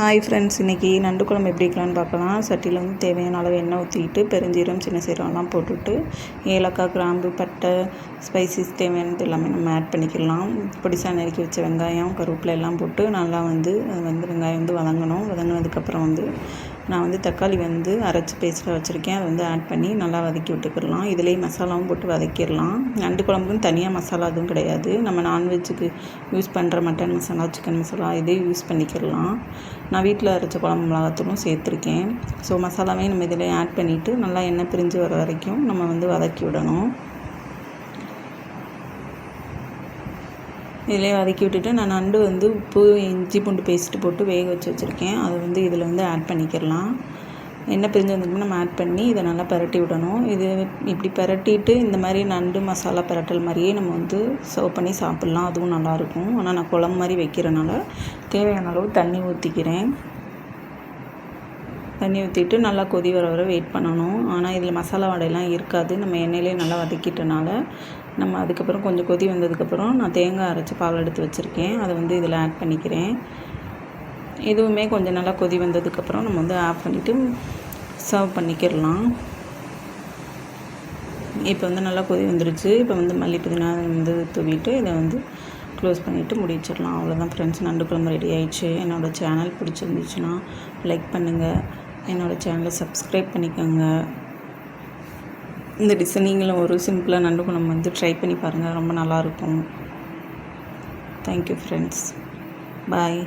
Hi friends இன்றைக்கி நண்டு குழம்பு எப்படி வைக்கலான்னு பார்க்கலாம். சட்டியில் வந்து தேவையான அளவு எண்ணெய் ஊற்றிக்கிட்டு பெருஞ்சீரம் சின்ன சீரகம்லாம் போட்டுட்டு ஏலக்காய் கிராம்பு பட்டை ஸ்பைசஸ் தேவையானது எல்லாமே நம்ம ஆட் பண்ணிக்கலாம். பொடிசா நெருக்கி வச்ச வெங்காயம் கருவேப்பிலை எல்லாம் போட்டு நல்லா வந்து வந்து வெங்காயம் வந்து வதங்கணும். வதங்கினதுக்கப்புறம் வந்து நான் வந்து தக்காளி வந்து அரைச்சி பேஸ்ட்டாக வச்சுருக்கேன். அதை வந்து ஆட் பண்ணி நல்லா வதக்கி விட்டுக்கிடலாம். இதுலேயும் மசாலாவும் போட்டு வதக்கிடலாம். நண்டு குழம்புக்குன்னு தனியாக மசாலா அதுவும் கிடையாது. நம்ம நான்வெஜ்ஜுக்கு யூஸ் பண்ணுற மட்டன் மசாலா சிக்கன் மசாலா இதே யூஸ் பண்ணிக்கிடலாம். நான் வீட்டில் அரைச்ச குழம்பு மிளகாத்தூளும் சேர்த்துருக்கேன். ஸோ மசாலாவே நம்ம இதில் ஆட் பண்ணிவிட்டு நல்லா எண்ணெய் பிரிஞ்சு வர வரைக்கும் நம்ம வந்து வதக்கி விடணும். இதிலே வதக்கி விட்டுட்டு நான் நண்டு வந்து உப்பு இஞ்சி பூண்டு பேஸ்ட்டு போட்டு வேக வச்சு வச்சுருக்கேன். அதை வந்து இதில் வந்து ஆட் பண்ணிக்கிடலாம் என்ன பிரிஞ்சு வந்திருக்குமோ நம்ம ஆட் பண்ணி இதை நல்லா பரட்டி விடணும். இது இப்படி பரட்டிட்டு இந்த மாதிரி நண்டு மசாலா பரட்டல் மாதிரியே நம்ம வந்து சர்வ் பண்ணி சாப்பிட்லாம். அதுவும் நல்லாயிருக்கும் ஆனால் நான் குழம்பு மாதிரி வைக்கிறனால தேவையான அளவு தண்ணி ஊற்றிக்கிறேன் தண்ணி ஊற்றிட்டு நல்லா கொதி வர வர வெயிட் பண்ணணும். ஆனால் இதில் மசாலா வடையெல்லாம் இருக்காது. நம்ம எண்ணெயிலே நல்லா வதக்கிட்டனால நம்ம அதுக்கப்புறம் கொஞ்சம் கொதி வந்ததுக்கப்புறம் நான் தேங்காய் அரைச்சி பால் எடுத்து வச்சுருக்கேன். அதை வந்து இதில் ஆட் பண்ணிக்கிறேன். இதுவுமே கொஞ்சம் நல்லா கொதி வந்ததுக்கப்புறம் நம்ம வந்து ஆஃப் பண்ணிவிட்டு சர்வ் பண்ணிக்கிடலாம் இப்போ வந்து நல்லா கொதி வந்துருச்சு. இப்போ வந்து மல்லி புதினா வந்து தூவிட்டு இதை வந்து க்ளோஸ் பண்ணிவிட்டு முடிச்சிடலாம் அவ்வளோதான் ஃப்ரெண்ட்ஸ் நண்டு குழம்பு ரெடி ஆயிடுச்சு. என்னோடய சேனல் பிடிச்சிருந்துச்சுன்னா லைக் பண்ணுங்கள் என்னோடய சேனலை சப்ஸ்கிரைப் பண்ணிக்கோங்க. இந்த டிசைனிங்கில் ஒரு சிம்பிளாக நண்டு குழம்பு வந்து ட்ரை பண்ணி பாருங்கள் ரொம்ப நல்லாயிருக்கும் தேங்க்யூ ஃப்ரெண்ட்ஸ் பாய்